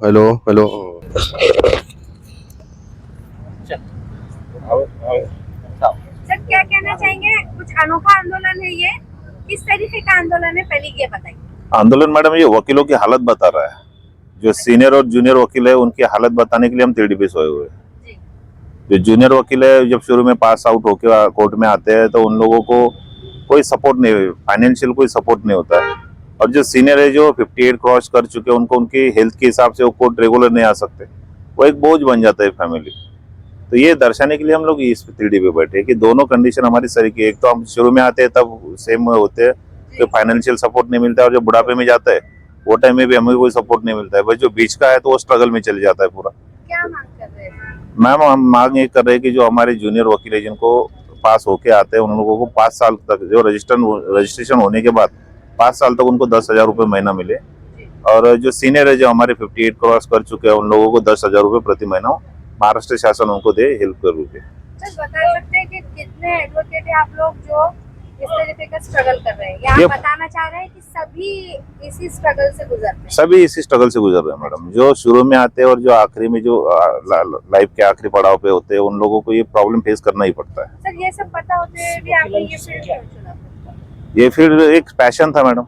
Hello hello sir क्या कहना चाहेंगे? कुछ अनोखा आंदोलन है ये? किस तरीके का आंदोलन है? पहले ये बताइए। आंदोलन मैडम ये वकीलों की हालत बता रहा है। जो सीनियर और जूनियर वकील है उनकी हालत बताने के लिए हम टीडी पे सोए हुए हैं। जो। जूनियर वकील है जब शुरू में पास आउट होकर कोर्ट में आते हैं तो उन लोगों को कोई सपोर्ट नहीं फाइनेंशियल कोई सपोर्ट नहीं होता है। और जो सीनियर है जो 58 क्रॉस कर चुके हैं उनको उनकी हेल्थ के हिसाब से वो कोर्ट रेगुलर नहीं आ सकते। वो एक बोझ बन जाता है फैमिली तो ये दर्शाने के लिए हम लोग इस थ्री डी पे बैठे हैं कि दोनों कंडीशन हमारी सही की। एक तो हम शुरू में आते हैं तब सेम होते हैं तो फाइनेंशियल सपोर्ट नहीं मिलता है और जब बुढ़ापे में जाता है वो टाइम में भी हमें कोई सपोर्ट नहीं मिलता है। बस जो बीच का है तो वो स्ट्रगल में चले जाता है पूरा। क्या मांग कर रहे हैं? मैम हम मांग ये कर रहे हैं कि जो हमारे जूनियर वकील है जिनको पास होके आते हैं उन लोगों को पाँच साल तक जो रजिस्टर रजिस्ट्रेशन होने के बाद पाँच साल तक उनको दस हज़ार रुपये महीना मिले। और जो सीनियर है जो हमारे फिफ्टी एट क्रॉस कर चुके हैं उन लोगों को दस हज़ार रुपये प्रति महीना महाराष्ट्र शासन उनको दे हेल्प कर सर बता सकते हैं कि कितने एडवोकेट है आप लोग जो इस तरीके का स्ट्रगल कर रहे हैं? या बताना चाह रहे हैं कि सभी इसी स्ट्रगल से गुजरते हैं? सभी इसी स्ट्रगल से गुजर रहे हैं मैडम। जो शुरू में आते हैं और जो आखिरी में जो लाइफ के आखिरी पड़ाव पे होते हैं उन लोगों को ये प्रॉब्लम फेस करना ही पड़ता है। सर ये सब पता होते हुए भी आपने ये फ़ील्ड ये फिर एक पैशन था मैडम।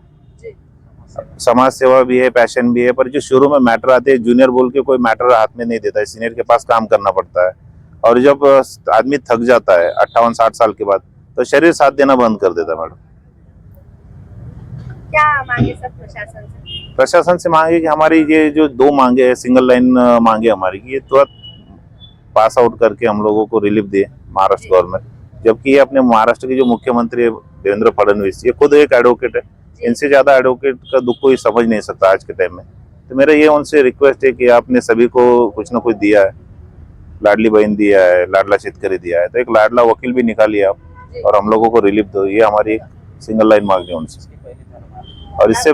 समाज सेवा भी है पैशन भी है पर जो शुरू में मैटर आते हैं जूनियर बोल के कोई मैटर हाथ में नहीं देता है सीनियर के पास काम करना पड़ता है। और जब आदमी थक जाता है अट्ठावन साठ साल के बाद तो शरीर साथ देना बंद कर देता है मैडम। क्या मांगे प्रशासन से? प्रशासन से मांगे कि हमारी ये जो दो मांगे है सिंगल लाइन मांगे हमारी कि ये तुरंत पास आउट करके हम लोगों को रिलीफ दे महाराष्ट्र गवर्नमेंट जबकि ये अपने महाराष्ट्र के जो मुख्यमंत्री है देवेंद्र फडणवीस ये खुद एक एडवोकेट है। इनसे ज़्यादा एडवोकेट का दुख कोई समझ नहीं सकता आज के टाइम में। तो मेरा ये उनसे रिक्वेस्ट है कि आपने सभी को कुछ ना कुछ दिया है। लाडली बहन दिया है लाडला शेतकरी दिया है। तो एक लाडला वकील भी निकालिए आप और हम लोगों को रिलीफ दो। ये हमारी सिंगल लाइन मांग है उनसे। और इससे।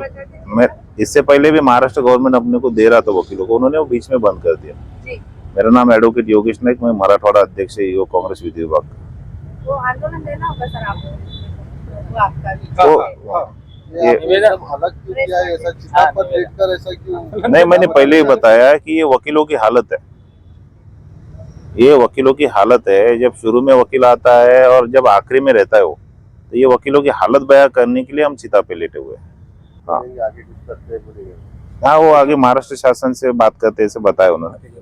मैं इससे पहले भी महाराष्ट्र गवर्नमेंट अपने को दे रहा था वकीलों को। उन्होंने वो बीच में बंद कर दिया। जी। मेरा नाम एडवोकेट योगेश नाइक मैं मराठवाड़ा अध्यक्ष है युवा कांग्रेस विधि विभाग का। आंदोलन देना होगा सर आपको। वो आपका भी तो ये ये अलग क्यों किया है? ऐसा किताब पर देखकर ऐसा क्यों नहीं मैंने पहले ही बताया? है कि ये वकीलों की हालत है। ये वकीलों की हालत है जब शुरू में वकील आता है और जब आखिरी में रहता है वो तो ये वकीलों की हालत बयां करने के लिए हम चिता पे लेटे हुए हैं। हाँ। आगे कुछ करते बोलेंगे। हाँ वो आगे महाराष्ट्र शासन से बात करते ऐसे बताया उन्होंने।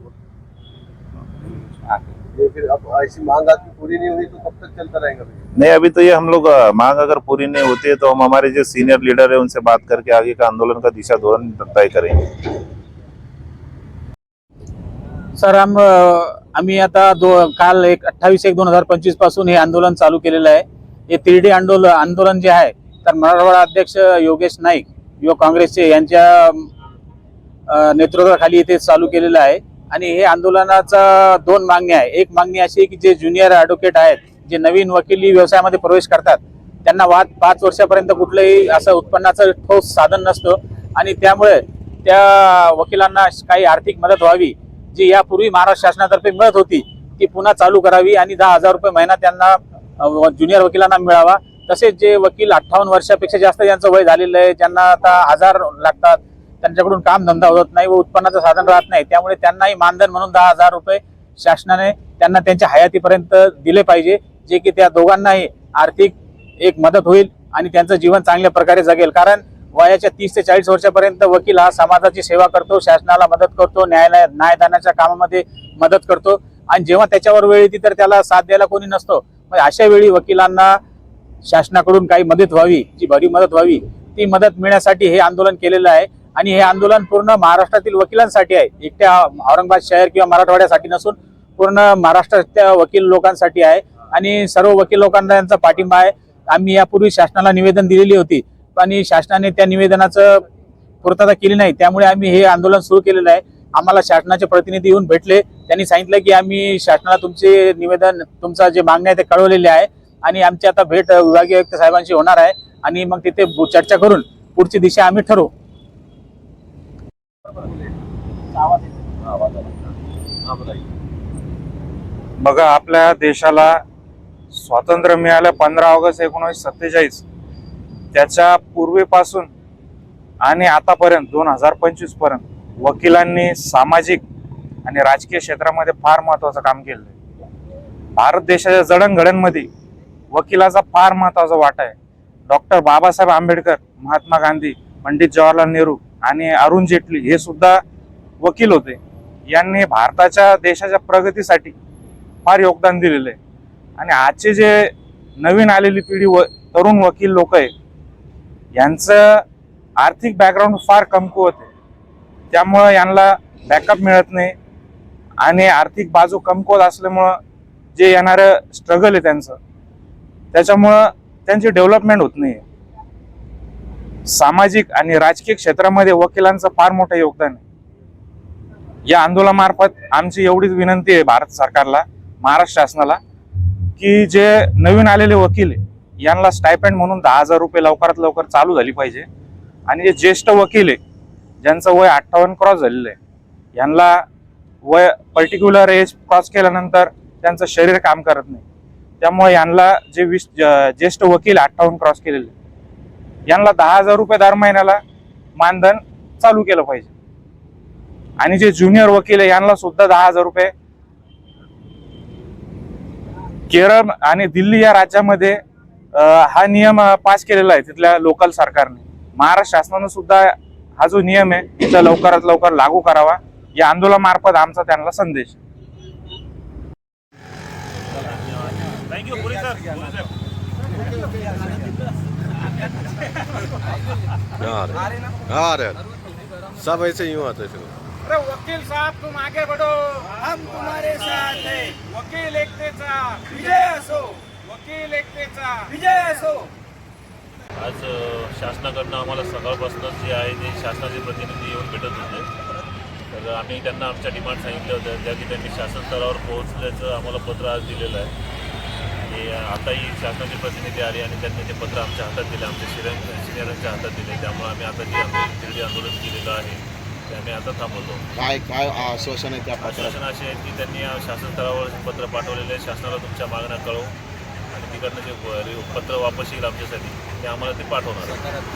ये फिर अब ऐसी मांग आपकी पूरी नहीं हुई तो कब तक चलता रहेगा नहीं अभी तो ये हम लोग मांग अगर पूरी नहीं होती है तो हम हमारे जो सीनियर लीडर है उनसे बात करके आगे का आंदोलन का दिशा धोरण तय करेंगे। सर आम आम्ही आता दो काल एक अठ्ठावीस एक दोन हजार पंचवीसपासून हे आंदोलन चालू केलेलं आहे. हे तिरडी आंदोलन आंदोलन जे आहे तर मराठवाडा अध्यक्ष योगेश नाईक युवक काँग्रेसचे यांच्या नेतृत्वाखाली इथे चालू केलेलं आहे. आणि हे आंदोलनाचा दोन मागण्या आहे. एक मागणी अशी आहे की जे ज्युनियर ॲडव्होकेट आहेत जे नवीन वकिली व्यवसायामध्ये प्रवेश करतात त्यांना वाद पाच वर्षापर्यंत कुठलंही असं उत्पन्नाचं ठोस साधन नसतं. आणि त्यामुळे त्या वकिलांना काही आर्थिक मदत व्हावी जी यापूर्वी महाराष्ट्र शासनातर्फे मिळत होती ती पुन्हा चालू करावी आणि दहा हजार रुपये महिना त्यांना ज्युनियर वकिलांना मिळावा. तसेच जे वकील अठ्ठावन्न वर्षापेक्षा जास्त ज्यांचं वय झालेलं आहे ज्यांना आता आजार लागतात त्यांच्याकडून काम धंदा होत नाही व उत्पन्नाचं साधन राहत नाही. त्यामुळे त्यांनाही मानधन म्हणून दहा हजार रुपये शासनाने त्यांना त्यांच्या हयातीपर्यंत दिले पाहिजे जे की त्या दोघांनाही आर्थिक एक मदत होईल आणि त्यांचं जीवन चांगल्या प्रकारे जगेल. कारण वयाच्या तीस ते चाळीस वर्षापर्यंत वकील हा समाजाची सेवा करतो शासनाला मदत करतो न्यायालय न्यायदानाच्या कामामध्ये मदत करतो आणि जेव्हा त्याच्यावर वेळ येते तर त्याला साथ द्यायला कोणी नसतो. मग अशा वेळी वकिलांना शासनाकडून काही मदत व्हावी जी भरी मदत व्हावी ती मदत मिळण्यासाठी हे आंदोलन केलेलं आहे. आणि हे आंदोलन पूर्ण महाराष्ट्रातील वकिलांसाठी आहे. एकट्या औरंगाबाद शहर किंवा मराठवाड्यासाठी नसून पूर्ण महाराष्ट्रातल्या वकील लोकांसाठी आहे. आणि सर्व वकील लोकांना यांचा पाठिंबा आहे. आम्ही यापूर्वी शासनाला निवेदन दिलेली होती. आणि शासनाने त्या निवेदनाचं पूर्तता केली नाही. त्यामुळे आम्ही हे आंदोलन सुरू केलेलं आहे. आम्हाला शासनाचे प्रतिनिधी येऊन भेटले. त्यांनी सांगितलं की आम्ही शासनाला तुमचे निवेदन तुमचा जे मागणी आहे ते कळवलेले आहे. आणि आमची आता भेट विभागीय आयुक्त साहेबांशी होणार आहे. आणि मग तिथे चर्चा करून पुढची दिशा आम्ही ठरवू. बघा आपल्या देशाला स्वातंत्र्य मिळालं पंधरा ऑगस्ट एकोणीसशे सत्तेचाळीस. त्याच्या पूर्वीपासून आणि आतापर्यंत दोन हजार पंचवीसपर्यंत वकिलांनी सामाजिक आणि राजकीय क्षेत्रामध्ये फार महत्वाचं काम केलं भारत देशाच्या जडणघडणमध्ये वकिलाचा फार महत्त्वाचा वाटा आहे. डॉक्टर बाबासाहेब आंबेडकर महात्मा गांधी पंडित जवाहरलाल नेहरू आणि अरुण जेटली हे सुद्धा वकील होते. यांनी भारताच्या देशाच्या प्रगतीसाठी फार योगदान दिलेलं आहे. आणि आजचे जे नवीन आलेली पिढी व तरुण वकील लोक आहे यांचं आर्थिक बॅकग्राऊंड फार कमकुवत आहे. त्यामुळं यांना बॅकअप मिळत नाही आणि आर्थिक बाजू कमकुवत असल्यामुळं जे येणारं स्ट्रगल आहे त्यांचं त्याच्यामुळं त्यांची डेव्हलपमेंट होत नाही सामाजिक आणि राजकीय क्षेत्रामध्ये वकिलांचं फार मोठं योगदान आहे. या आंदोलनामार्फत आमची एवढीच विनंती आहे भारत सरकारला महाराष्ट्र शासनाला की जे नवीन आलेले वकील आहे यांना स्टायपेंड म्हणून दहा हजार रुपये लवकरात लवकर चालू झाली पाहिजे. आणि जे ज्येष्ठ वकील आहे ज्यांचं वय अठ्ठावन्न क्रॉस झालेलं आहे यांना वय पर्टिक्युलर एज क्रॉस केल्यानंतर त्यांचं शरीर काम करत नाही. त्यामुळे यांना जे वीस ज्येष्ठ वकील अठ्ठावन्न क्रॉस केलेले यांना दहा हजार रुपये दर महिन्याला मानधन चालू केलं पाहिजे. आणि जे ज्युनियर वकील आहे यांना सुद्धा दहा हजार रुपये. केरळ आणि दिल्ली या राज्यामध्ये हा नियम पास केलेला आहे तिथल्या लोकल सरकारने. महाराष्ट्र शासनानं सुद्धा हा जो नियम आहे तिथं लवकरात लवकर लागू करावा. या आंदोलनामार्फत आमचा त्यांना संदेश सब ऐसे यूं आते थे अरे वकील साहब तुम आगे बढ़ो। हम तुम्हारे साथ हैं। वकील एकतेचा विजय असो। वकील एकतेचा विजय असो। आज शासनाकडनं आम्हाला सकाळपासूनच जे आहे ते शासनाचे प्रतिनिधी येऊन भेटत होते. तर आम्ही त्यांना आमच्या डिमांड सांगितल्या होत्या त्या की त्यांनी शासन स्तरावर पोहोचल्याचं आम्हाला पत्र आज दिलेलं आहे. आणि आताही शासनाचे प्रतिनिधी आले आणि त्यांनी ते पत्र आमच्या हातात दिले आमच्या सिनियर सिनियरांच्या हातात दिले त्यामुळे आम्ही आता जे आम्ही तिरडी आंदोलन केलेलं आहे ते आम्ही आता थांबवतो काय काय आश्वासन आहे त्या आश्वासन असे आहे की त्यांनी शासन स्तरावर पत्र पाठवलेले आहे शासनाला तुमच्या मागण्या कळवू आणि तिकडनं जे पत्र वापस येईल आमच्यासाठी ते आम्हाला ते पाठवणार.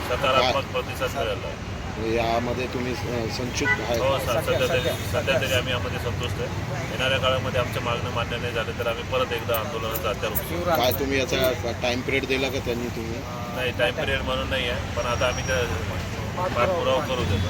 सकारात्मक प्रतिसाद मिळाला आहे. यामध्ये तुम्ही संक्षिप्त हो आहे. स- सध्या तरी सध्या. तरी आम्ही यामध्ये संतुष्ट आहे. येणाऱ्या काळामध्ये आमच्या मागण्या मान्य नाही झाल्या तर आम्ही परत एकदा आंदोलनाचा उचलू. काय तुम्ही याचा टाइम पिरियड दिला का त्यांनी तुम्ही? नाही टाईम पिरियड म्हणून नाही आहे पण आता आम्ही त्या पाठपुरावा करू थँक्यू